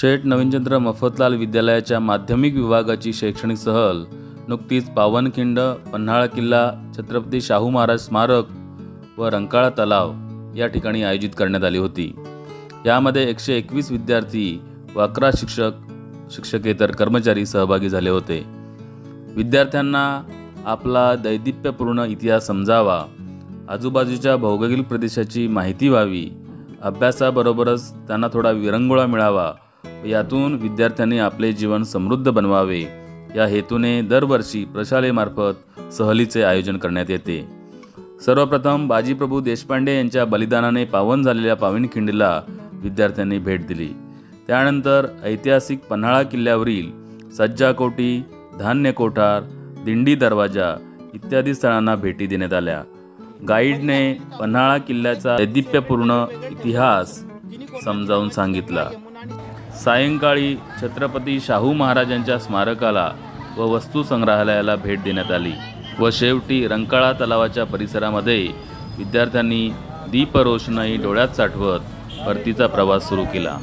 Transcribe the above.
शेठ नवीनचंद्र मफतलाल विद्यालयाच्या माध्यमिक विभागाची शैक्षणिक सहल नुकतीच पावनखिंड पन्हाळा किल्ला छत्रपती शाहू महाराज स्मारक व रंकाळा तलाव या ठिकाणी आयोजित करण्यात आली होती. यामध्ये एकशे एकवीस विद्यार्थी व अकरा शिक्षक शिक्षकेतर कर्मचारी सहभागी झाले होते. विद्यार्थ्यांना आपला दैदिप्यपूर्ण इतिहास समजावा आजूबाजूच्या भौगोलिक प्रदेशाची माहिती व्हावी अभ्यासाबरोबरच त्यांना थोडा विरंगुळा मिळावा यातून विद्यार्थ्यांनी आपले जीवन समृद्ध बनवावे. या हेतूने दरवर्षी प्रशालेमार्फत सहलीचे आयोजन करण्यात येते. सर्वप्रथम बाजीप्रभू देशपांडे यांच्या बलिदानाने पावन झालेल्या पावनखिंडीला विद्यार्थ्यांनी भेट दिली. त्यानंतर ऐतिहासिक पन्हाळा किल्ल्यावरील सज्जाकोटी धान्य कोठार दिंडी दरवाजा इत्यादी स्थळांना भेटी देण्यात आल्या. गाईडने पन्हाळा किल्ल्याचा वैदिप्यपूर्ण इतिहास समजावून सांगितला. सायंकाळी छत्रपती शाहू महाराजांच्या स्मारकाला व वस्तू संग्रहालयाला भेट देण्यात आली व शेवटी रंकाळा तलावाच्या परिसरामध्ये विद्यार्थ्यांनी दीपरोषणाई डोळ्यात साठवत परतीचा प्रवास सुरू केला.